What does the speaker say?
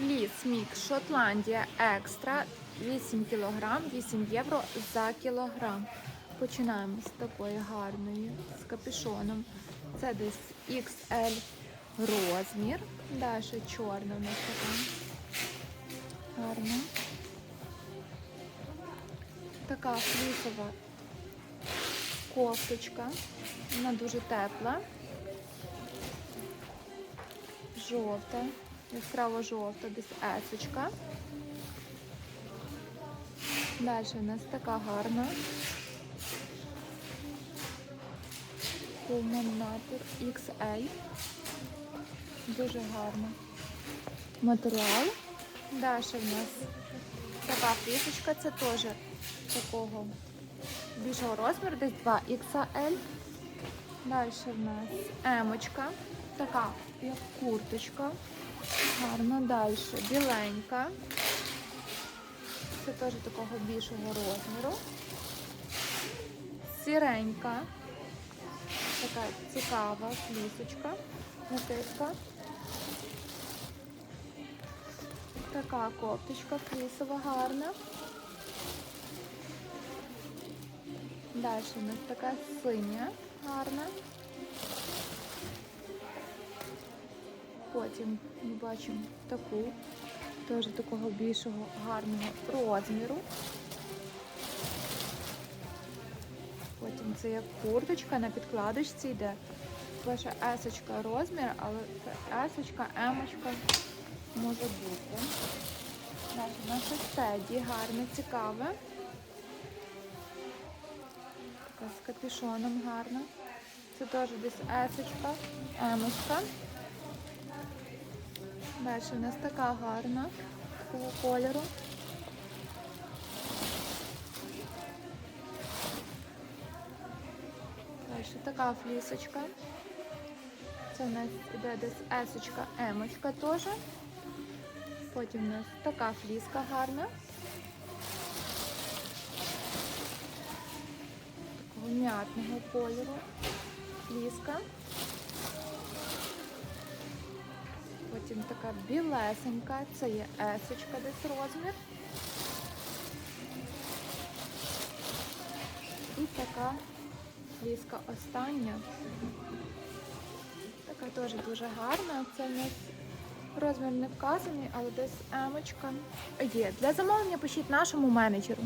Фліс мікс Шотландія екстра 8 кг, 8 євро за кілограм. Починаємо з такої гарної, з капюшоном. Це десь XL розмір. Далі чорна у нас така. Гарна. Така флісова кофточка. Вона дуже тепла. Жовта, яскраво жовта, десь есочка. Далі у нас така гарна. Nature XL. Дуже гарна. Матеріал. Далі в нас така флісочка, це теж такого більшого розміру, десь 2 XL. Далі в нас емочка, така як курточка. Гарна. Далі біленька. Це теж такого більшого розміру. Сіренька. Така цікава флісочка. Натиска. Така копточка флісова гарна. Далі у нас така синя, гарна. Потім ми бачимо таку, теж такого більшого гарного розміру. Потім це як курточка на підкладочці йде. Пише есочка розмір, але це есочка, емочка може бути. Далі у нас гарне, цікаве. Така з капюшоном гарна. Це теж десь есочка, емочка. Далі у нас така гарна, такого кольору. Далі така флісочка. Це у нас іде десь есочка, емочка теж. Потім у нас така фліска гарна. Такого м'ятного кольору. Фліска. Потім така білесенька, це є есочка десь розмір. І така фліска остання. Така теж дуже гарна. Це у нас розмір не вказаний, але десь емочка є. Для замовлення пишіть нашому менеджеру.